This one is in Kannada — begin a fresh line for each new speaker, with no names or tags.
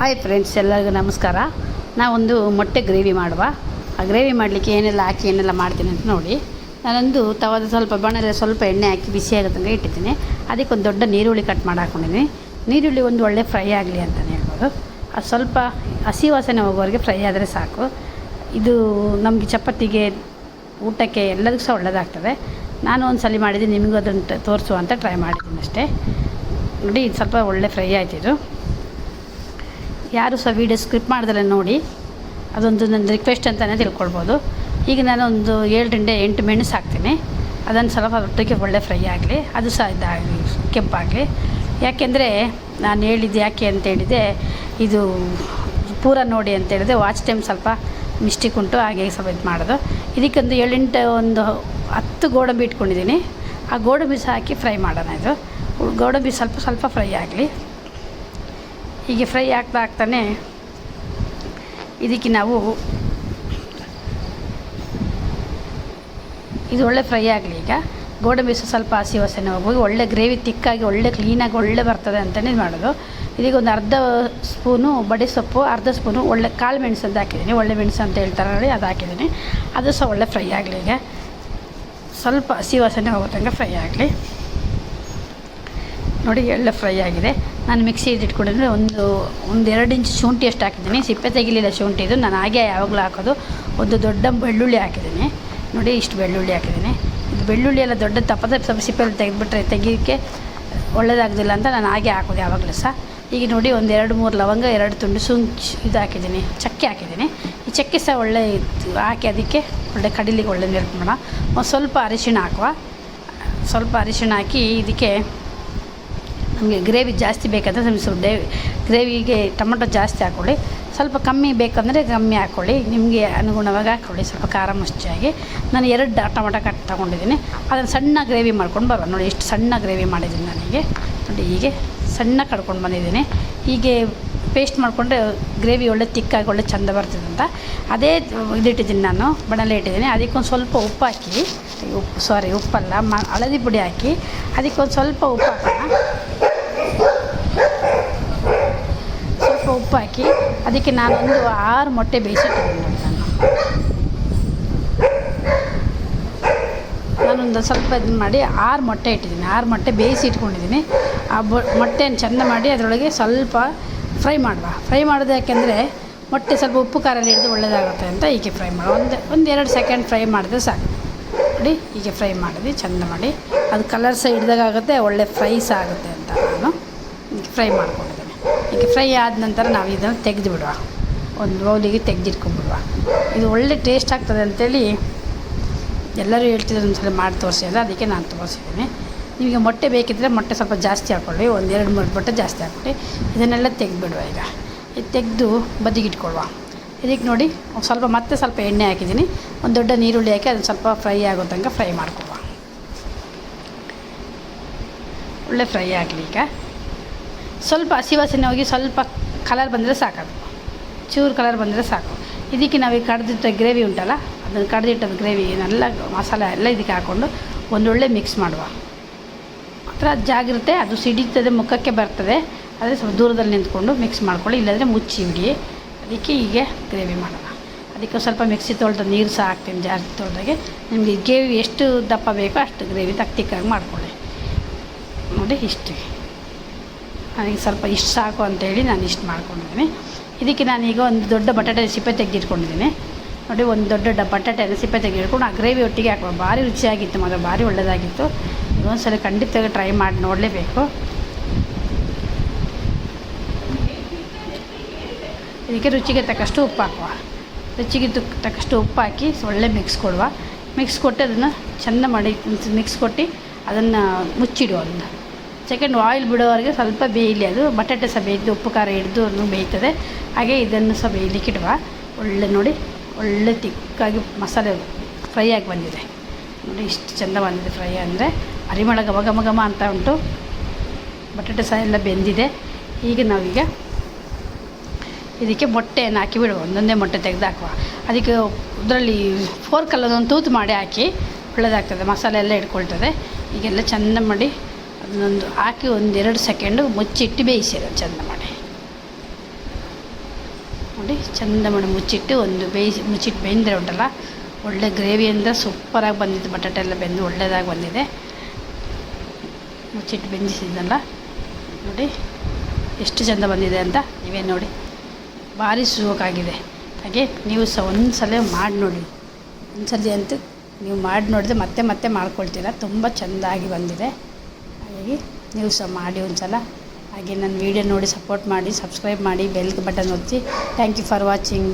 ಹಾಯ್ ಫ್ರೆಂಡ್ಸ್ ಎಲ್ಲರಿಗೂ ನಮಸ್ಕಾರ. ನಾವೊಂದು ಮೊಟ್ಟೆ ಗ್ರೇವಿ ಮಾಡುವ. ಆ ಗ್ರೇವಿ ಮಾಡಲಿಕ್ಕೆ ಏನೆಲ್ಲ ಹಾಕಿ, ಏನೆಲ್ಲ ಮಾಡ್ತೀನಿ ಅಂತ ನೋಡಿ. ನಾನೊಂದು ತವದ ಸ್ವಲ್ಪ ಬಣ್ಣದಲ್ಲಿ ಸ್ವಲ್ಪ ಎಣ್ಣೆ ಹಾಕಿ ಬಿಸಿ ಆಗೋ ಇಟ್ಟಿದ್ದೀನಿ ಅದಕ್ಕೆ ಒಂದು ದೊಡ್ಡ ನೀರುಳ್ಳಿ ಕಟ್ ಮಾಡಿ ಹಾಕ್ಕೊಂಡಿದ್ದೀನಿ ನೀರುಳ್ಳಿ ಒಂದು ಒಳ್ಳೆ ಫ್ರೈ ಆಗಲಿ ಅಂತಲೇ ಹೇಳ್ಬೋದು. ಅದು ಸ್ವಲ್ಪ ಹಸಿ ವಾಸನೆ ಹೋಗೋವರೆಗೆ ಫ್ರೈ ಆದರೆ ಸಾಕು. ಇದು ನಮಗೆ ಚಪಾತಿಗೆ, ಊಟಕ್ಕೆ ಎಲ್ಲದಕ್ಕೂ ಸಹ ಒಳ್ಳೆಯದಾಗ್ತದೆ ನಾನು ಒಂದು ಸಲ ಮಾಡಿದ್ದೀನಿ ನಿಮಗೂ ಅದನ್ನು ತೋರಿಸುವ ಅಂತ ಟ್ರೈ ಮಾಡಿದ್ದೀನಿ ಅಷ್ಟೇ. ನೋಡಿ, ಇದು ಸ್ವಲ್ಪ ಒಳ್ಳೆ ಫ್ರೈ ಆಯ್ತು ಇದು. ಯಾರು ಸಹ ವೀಡಿಯೋ ಸ್ಕ್ರಿಪ್ ಮಾಡಿದ್ರೆ ನೋಡಿ, ಅದೊಂದು ನನ್ನ ರಿಕ್ವೆಸ್ಟ್ ಅಂತಲೇ ತಿಳ್ಕೊಳ್ಬೋದು. ಈಗ ನಾನು ಒಂದು ಏಳರಿಂದ ಎಂಟು ಮೆಣಸು ಹಾಕ್ತೀನಿ. ಅದನ್ನು ಸ್ವಲ್ಪ ಒಟ್ಟಿಗೆ ಒಳ್ಳೆ ಫ್ರೈ ಆಗಲಿ, ಅದು ಸಹ ಇದಾಗಲಿ ಕೆಂಪಾಗಲಿ ಯಾಕೆಂದರೆ ನಾನು ಹೇಳಿದ್ದು ಯಾಕೆ ಅಂತ ಹೇಳಿದೆ ಇದು ಪೂರ ನೋಡಿ ಅಂತ ಹೇಳಿದೆ ವಾಚ್ ಟೈಮ್ ಸ್ವಲ್ಪ ಮಿಸ್ಟೇಕ್ ಉಂಟು, ಹಾಗೆ ಸ್ವಲ್ಪ ಇದು ಮಾಡೋದು. ಇದಕ್ಕೊಂದು ಏಳೆಂಟು ಒಂದು ಹತ್ತು ಗೋಡಂಬಿ ಇಟ್ಕೊಂಡಿದ್ದೀನಿ. ಆ ಗೋಡಂಬಿ ಸಹ ಹಾಕಿ ಫ್ರೈ ಮಾಡೋಣ ಇದು. ಗೋಡಂಬಿ ಸ್ವಲ್ಪ ಸ್ವಲ್ಪ ಫ್ರೈ ಆಗಲಿ. ಹೀಗೆ ಫ್ರೈ ಆಗ್ತಾ ಆಗ್ತಾನೆ. ಇದಕ್ಕೆ ನಾವು ಇದು ಒಳ್ಳೆ ಫ್ರೈ ಆಗಲಿ ಈಗ. ಗೋಡಂಬಿ ಸ್ವಲ್ಪ ಹಸಿ ವಾಸನೆ ಹೋಗಿ ಒಳ್ಳೆ ಗ್ರೇವಿ ತಿಕ್ಕಾಗಿ, ಒಳ್ಳೆ ಕ್ಲೀನಾಗಿ ಒಳ್ಳೆ ಬರ್ತದೆ ಅಂತಲೇ ಮಾಡೋದು. ಇದೀಗ ಒಂದು ಅರ್ಧ ಸ್ಪೂನು ಬಡೆ ಸೊಪ್ಪು, ಅರ್ಧ ಸ್ಪೂನು ಒಳ್ಳೆ ಕಾಳು ಮೆಣಸು ಅಂತ ಹಾಕಿದ್ದೀನಿ. ಒಳ್ಳೆ ಮೆಣಸು ಅಂತ ಹೇಳ್ತಾರೆ ನೋಡಿ, ಅದು ಹಾಕಿದ್ದೀನಿ. ಅದು ಸಹ ಒಳ್ಳೆ ಫ್ರೈ ಆಗಲಿ ಈಗ. ಸ್ವಲ್ಪ ಹಸಿ ವಾಸನೆ ಹೋಗೋ ತನಕ ಫ್ರೈ ಆಗಲಿ. ನೋಡಿ, ಒಳ್ಳೆ ಫ್ರೈ ಆಗಿದೆ. ನಾನು ಮಿಕ್ಸಿ ಇಟ್ಕೊಂಡಿದ್ರೆ ಒಂದು ಒಂದು ಎರಡು ಇಂಚು ಶುಂಠಿ ಅಷ್ಟು ಹಾಕಿದ್ದೀನಿ. ಸಿಪ್ಪೆ ತೆಗಿಲಿಲ್ಲ ಶುಂಠಿದು ನಾನು ಹಾಗೆ ಯಾವಾಗಲೂ ಹಾಕೋದು. ಒಂದು ದೊಡ್ಡ ಬೆಳ್ಳುಳ್ಳಿ ಹಾಕಿದ್ದೀನಿ. ನೋಡಿ, ಇಷ್ಟು ಬೆಳ್ಳುಳ್ಳಿ ಹಾಕಿದ್ದೀನಿ. ಇದು ಬೆಳ್ಳುಳ್ಳಿ ಎಲ್ಲ ದೊಡ್ಡ ತಪ್ಪದ ಸ್ವಲ್ಪ ಸಿಪ್ಪೆಯಲ್ಲಿ ತೆಗೆದುಬಿಟ್ರೆ ತೆಗಿಯೋಕ್ಕೆ ಒಳ್ಳೆಯದಾಗೋದಿಲ್ಲ ಅಂತ ನಾನು ಹಾಗೆ ಹಾಕೋದು ಯಾವಾಗಲೂ ಸಹ. ಈಗ ನೋಡಿ, ಒಂದು ಎರಡು, ಮೂರು ಲವಂಗ, ಎರಡು ತುಂಡು ಸುಂಚ್ ಇದು ಹಾಕಿದ್ದೀನಿ. ಚಕ್ಕೆ ಹಾಕಿದ್ದೀನಿ. ಈ ಚಕ್ಕೆ ಸಹ ಒಳ್ಳೆ ಇದು ಹಾಕಿ ಅದಕ್ಕೆ ಒಳ್ಳೆ ಕಡಿಲಿಗೆ ಒಳ್ಳೆ ನೀರು ಮಾಡೋಣ. ಸ್ವಲ್ಪ ಅರಿಶಿಣ ಹಾಕುವ. ಸ್ವಲ್ಪ ಅರಿಶಿಣ ಹಾಕಿ ಇದಕ್ಕೆ ನಮಗೆ ಗ್ರೇವಿ ಜಾಸ್ತಿ ಬೇಕಂದರೆ ನಮಗೆ ಸ್ವಲ್ಪ ಡೇ ಗ್ರೇವಿಗೆ ಟೊಮೊಟೊ ಜಾಸ್ತಿ ಹಾಕ್ಕೊಳ್ಳಿ. ಸ್ವಲ್ಪ ಕಮ್ಮಿ ಬೇಕಂದರೆ ಕಮ್ಮಿ ಹಾಕ್ಕೊಳ್ಳಿ. ನಿಮಗೆ ಅನುಗುಣವಾಗಿ ಹಾಕ್ಕೊಳ್ಳಿ. ಸ್ವಲ್ಪ ಖಾರ ಮುಚ್ಚಾಗಿ ನಾನು ಎರಡು ಟೊಮೊಟೊ ಕಟ್ ತೊಗೊಂಡಿದ್ದೀನಿ. ಅದನ್ನು ಸಣ್ಣ ಗ್ರೇವಿ ಮಾಡ್ಕೊಂಡು ಬರುವ ನೋಡಿ, ಎಷ್ಟು ಸಣ್ಣ ಗ್ರೇವಿ ಮಾಡಿದ್ದೀನಿ ನನಗೆ. ನೋಡಿ, ಹೀಗೆ ಸಣ್ಣ ಕಡ್ಕೊಂಡು ಬಂದಿದ್ದೀನಿ. ಹೀಗೆ ಪೇಸ್ಟ್ ಮಾಡಿಕೊಂಡ್ರೆ ಗ್ರೇವಿ ಒಳ್ಳೆ ತಿಕ್ಕಾಗಿ ಒಳ್ಳೆ ಚೆಂದ ಬರ್ತದೆ ಅಂತ. ಅದೇ ಇದಿಟ್ಟಿದ್ದೀನಿ ನಾನು, ಬಣಲೆ ಇಟ್ಟಿದ್ದೀನಿ. ಅದಕ್ಕೊಂದು ಸ್ವಲ್ಪ ಉಪ್ಪು ಹಾಕಿ, ಉಪ್ಪು ಸಾರಿ ಉಪ್ಪಲ್ಲ, ಮ, ಹಳದಿ ಪುಡಿ ಹಾಕಿ, ಅದಕ್ಕೊಂದು ಸ್ವಲ್ಪ ಉಪ್ಪು ಹಾಕೋಣ ಉಪ್ಪು ಹಾಕಿ ಅದಕ್ಕೆ ನಾನೊಂದು ಆರು ಮೊಟ್ಟೆ ಬೇಯಿಸಿಟ್ಟಿದ್ದೀನಿ ನೋಡಿ ನಾನು. ನಾನೊಂದು ಸ್ವಲ್ಪ ಇದನ್ನು ಮಾಡಿ ಆರು ಮೊಟ್ಟೆ ಇಟ್ಟಿದ್ದೀನಿ. ಆರು ಮೊಟ್ಟೆ ಬೇಯಿಸಿ ಇಟ್ಕೊಂಡಿದ್ದೀನಿ. ಆ ಬೊ ಮೊಟ್ಟೆನ ಚೆಂದ ಮಾಡಿ ಅದರೊಳಗೆ ಸ್ವಲ್ಪ ಫ್ರೈ ಮಾಡುವ. ಫ್ರೈ ಮಾಡೋದು ಯಾಕೆಂದರೆ ಮೊಟ್ಟೆ ಸ್ವಲ್ಪ ಉಪ್ಪು ಖಾರ ಹಿಡಿದು ಒಳ್ಳೆಯದಾಗುತ್ತೆ ಅಂತ ಹೀಗೆ ಫ್ರೈ ಮಾಡುವ. ಒಂದು ಒಂದು ಎರಡು ಸೆಕೆಂಡ್ ಫ್ರೈ ಮಾಡಿದ್ರೆ ಸಾಕು. ನೋಡಿ, ಹೀಗೆ ಫ್ರೈ ಮಾಡಿದ್ವಿ, ಚೆಂದ ಮಾಡಿ. ಅದು ಕಲರ್ ಸಹ ಹಿಡ್ದಾಗುತ್ತೆ ಒಳ್ಳೆ ಫ್ರೈ ಸಹ ಆಗುತ್ತೆ ಅಂತ ನಾನು ಫ್ರೈ ಮಾಡ್ಕೊಂಡಿದ್ದೀನಿ. ಹೀಗೆ ಫ್ರೈ ಆದ ನಂತರ ನಾವು ಇದನ್ನು ತೆಗೆದು ಬಿಡುವ ಒಂದು ಬೌಲಿಗೆ ತೆಗೆದಿಟ್ಕೊಂಡ್ಬಿಡುವ. ಇದು ಒಳ್ಳೆ ಟೇಸ್ಟ್ ಆಗ್ತದೆ ಅಂತೇಳಿ ಎಲ್ಲರೂ ಹೇಳ್ತಿದ್ರು ಒಂದ್ಸಲ ಮಾಡಿ ತೋರಿಸಿ ಅದಕ್ಕೆ ನಾನು ತೋರಿಸಿದ್ದೀನಿ. ನಿಮಗೆ ಮೊಟ್ಟೆ ಬೇಕಿದ್ದರೆ ಮೊಟ್ಟೆ ಸ್ವಲ್ಪ ಜಾಸ್ತಿ ಹಾಕ್ಕೊಳ್ಳಿ ಒಂದು ಎರಡು ಮೂರು ಮೊಟ್ಟೆ ಜಾಸ್ತಿ ಹಾಕ್ಕೊಳ್ಳಿ ಇದನ್ನೆಲ್ಲ ತೆಗೆದುಬಿಡುವ ಈಗ. ಇದು ತೆಗೆದು ಬದಿಗಿಟ್ಕೊಳ್ಳುವ. ಇದಕ್ಕೆ ನೋಡಿ ಸ್ವಲ್ಪ ಮತ್ತೆ ಸ್ವಲ್ಪ ಎಣ್ಣೆ ಹಾಕಿದ್ದೀನಿ. ಒಂದು ದೊಡ್ಡ ನೀರುಳ್ಳಿ ಹಾಕಿ ಅದನ್ನು ಸ್ವಲ್ಪ ಫ್ರೈ ಆಗೋ ತನಕ ಫ್ರೈ ಮಾಡ್ಕೊಳ್ಳುವ. ಒಳ್ಳೆ ಫ್ರೈ ಆಗಲಿ ಈಗ. ಸ್ವಲ್ಪ ಹಸಿ ಹೋಗಿ ಸ್ವಲ್ಪ ಕಲರ್ ಬಂದರೆ ಸಾಕದು. ಚೂರು ಕಲರ್ ಬಂದರೆ ಸಾಕು. ಇದಕ್ಕೆ ನಾವು ಈಗ ಕಡ್ದಿಟ್ಟ ಗ್ರೇವಿ ಉಂಟಲ್ಲ, ಅದನ್ನು ಕಡ್ದಿಟ್ಟದ ಗ್ರೇವಿ ಎಲ್ಲ ಮಸಾಲೆ ಎಲ್ಲ ಇದಕ್ಕೆ ಹಾಕ್ಕೊಂಡು ಒಂದೊಳ್ಳೆ ಮಿಕ್ಸ್ ಮಾಡುವ. ಹತ್ರ ಜಾಗಿರುತ್ತೆ ಅದು ಸಿಡಿತದೆ, ಮುಖಕ್ಕೆ ಬರ್ತದೆ ಅದೇ ಸ್ವಲ್ಪ ದೂರದಲ್ಲಿ ನಿಂತ್ಕೊಂಡು ಮಿಕ್ಸ್ ಮಾಡ್ಕೊಳ್ಳಿ, ಇಲ್ಲಾಂದರೆ ಮುಚ್ಚಿ ಇಡಿ. ಅದಕ್ಕೆ ಹೀಗೆ ಗ್ರೇವಿ ಮಾಡೋಣ. ಅದಕ್ಕೆ ಸ್ವಲ್ಪ ಮಿಕ್ಸಿ ತೊಳೆದ ನೀರು ಸಹ ಹಾಕ್ತೀನಿ, ಜಾಸ್ತಿ ತೊಳೆದಾಗೆ. ನಿಮಗೆ ಗ್ರೇವಿ ಎಷ್ಟು ದಪ್ಪ ಬೇಕೋ ಅಷ್ಟು ಗ್ರೇವಿ ತಕ್ಕ ತಿಕ್ಕಾಗಿ ಮಾಡ್ಕೊಳ್ಳಿ. ನೋಡಿ ಇಷ್ಟು ನನಗೆ ಸ್ವಲ್ಪ ಇಷ್ಟು ಸಾಕು ಅಂತೇಳಿ ನಾನು ಇಷ್ಟು ಮಾಡ್ಕೊಂಡಿದ್ದೀನಿ. ಇದಕ್ಕೆ ನಾನೀಗ ಒಂದು ದೊಡ್ಡ ಬಟಾಟೆ ಸಿಪ್ಪೆ ತೆಗೆದಿಟ್ಕೊಂಡಿದ್ದೀನಿ. ನೋಡಿ, ಒಂದು ದೊಡ್ಡ ಡ ಬಟಾಟೆನ ಸಿಪ್ಪೆ ತೆಗೆದಿಟ್ಕೊಂಡು ಆ ಗ್ರೇವಿ ಒಟ್ಟಿಗೆ ಹಾಕುವ. ಭಾರಿ ರುಚಿಯಾಗಿತ್ತು, ಮಾತ್ರ ಭಾರಿ ಒಳ್ಳೆಯದಾಗಿತ್ತು ಸಲ ಖಂಡಿತವಾಗಿ ಟ್ರೈ ಮಾಡಿ ನೋಡಲೇಬೇಕು. ಇದಕ್ಕೆ ರುಚಿಗೆ ತಕ್ಕಷ್ಟು ಉಪ್ಪು ಹಾಕುವ. ರುಚಿಗೆ ತುಕ್ ತಕ್ಕಷ್ಟು ಉಪ್ಪು ಹಾಕಿ ಒಳ್ಳೆ ಮಿಕ್ಸ್ ಕೊಡುವ. ಮಿಕ್ಸ್ ಕೊಟ್ಟು ಅದನ್ನು ಚೆಂದ ಮಾಡಿ, ಮಿಕ್ಸ್ ಕೊಟ್ಟು ಅದನ್ನು ಮುಚ್ಚಿಡುವ ಅದನ್ನು. ಸೆಕೆಂಡ್ ಆಯಿಲ್ ಬಿಡೋವರೆಗೆ ಸ್ವಲ್ಪ ಬೇಯಲಿ. ಅದು ಬಟಾಟೆ ಸಹ ಬೇಯ್ದು, ಉಪ್ಪು, ಖಾರ ಹಿಡಿದು ಅದನ್ನು ಬೇಯ್ತದೆ. ಹಾಗೆ ಇದನ್ನು ಸಹ ಬೇಯಲಿಕ್ಕೆ ಇಡುವ. ಒಳ್ಳೆ ನೋಡಿ, ಒಳ್ಳೆ ತಿಕ್ಕಾಗಿ ಮಸಾಲೆ ಫ್ರೈ ಆಗಿ ಬಂದಿದೆ. ನೋಡಿ, ಇಷ್ಟು ಚೆಂದ ಬಂದಿದೆ ಫ್ರೈ ಅಂದರೆ. ಪರಿಮಳ ಘಮ ಘಮ ಘಮ ಅಂತ ಉಂಟು. ಬಟಾಟೆ ಸಹ ಎಲ್ಲ ಬೆಂದಿದೆ. ಈಗ ನಾವೀಗ ಇದಕ್ಕೆ ಮೊಟ್ಟೆಯನ್ನು ಹಾಕಿ ಬಿಡುವ. ಒಂದೊಂದೇ ಮೊಟ್ಟೆ ತೆಗೆದು ಹಾಕುವ. ಅದಕ್ಕೆ ಇದರಲ್ಲಿ ಫೋರ್ಕಲ್ಲೊಂದು ತೂತು ಮಾಡಿ ಹಾಕಿ ಒಳ್ಳೆಯದಾಗ್ತದೆ ಮಸಾಲೆ ಎಲ್ಲ ಇಟ್ಕೊಳ್ತದೆ ಈಗೆಲ್ಲ ಚೆಂದ ಮಾಡಿ ಅದನ್ನೊಂದು ಹಾಕಿ ಒಂದೆರಡು ಸೆಕೆಂಡು ಮುಚ್ಚಿಟ್ಟು ಬೇಯಿಸಿರ ಚೆಂದ ಮಾಡಿ ನೋಡಿ ಚಂದ ಮಾಡಿ ಮುಚ್ಚಿಟ್ಟು ಒಂದು ಬೇಯಿಸಿ, ಮುಚ್ಚಿಟ್ಟು ಬೆಂದರೆ ಉಂಟಲ್ಲ, ಒಳ್ಳೆ ಗ್ರೇವಿಯಿಂದ ಸೂಪರಾಗಿ ಬಂದಿತ್ತು ಬಟಾಟೆ ಎಲ್ಲ ಬೆಂದು ಒಳ್ಳೆಯದಾಗಿ ಬಂದಿದೆ. ಮುಚ್ಚಿಟ್ಟು ಬೆಂದಿಸಿದ್ನಲ್ಲ, ನೋಡಿ, ಎಷ್ಟು ಚೆಂದ ಬಂದಿದೆ ಅಂತ ನೀವೇ ನೋಡಿ. ಭಾರಿ ಸುಖಾಗಿದೆ ಹಾಗೆ ನೀವು ಸಹ ಒಂದು ಸಲ ಮಾಡಿ ನೋಡಿ. ಒಂದು ಸಲ ಅಂತೂ ನೀವು ಮಾಡಿ ನೋಡಿದ್ರೆ ಮತ್ತೆ ಮತ್ತೆ ಮಾಡ್ಕೊಳ್ತೀರ, ತುಂಬ ಚೆಂದಾಗಿ ಬಂದಿದೆ. ಹಾಗಾಗಿ ನೀವು ಸಹ ಮಾಡಿ ಒಂದು ಸಲ ಹಾಗೆ ನನ್ನ ವೀಡಿಯೋ ನೋಡಿ ಸಪೋರ್ಟ್ ಮಾಡಿ ಸಬ್ಸ್ಕ್ರೈಬ್ ಮಾಡಿ ಬೆಲ್ ಬಟನ್ ಒತ್ತಿ. Thank you for watching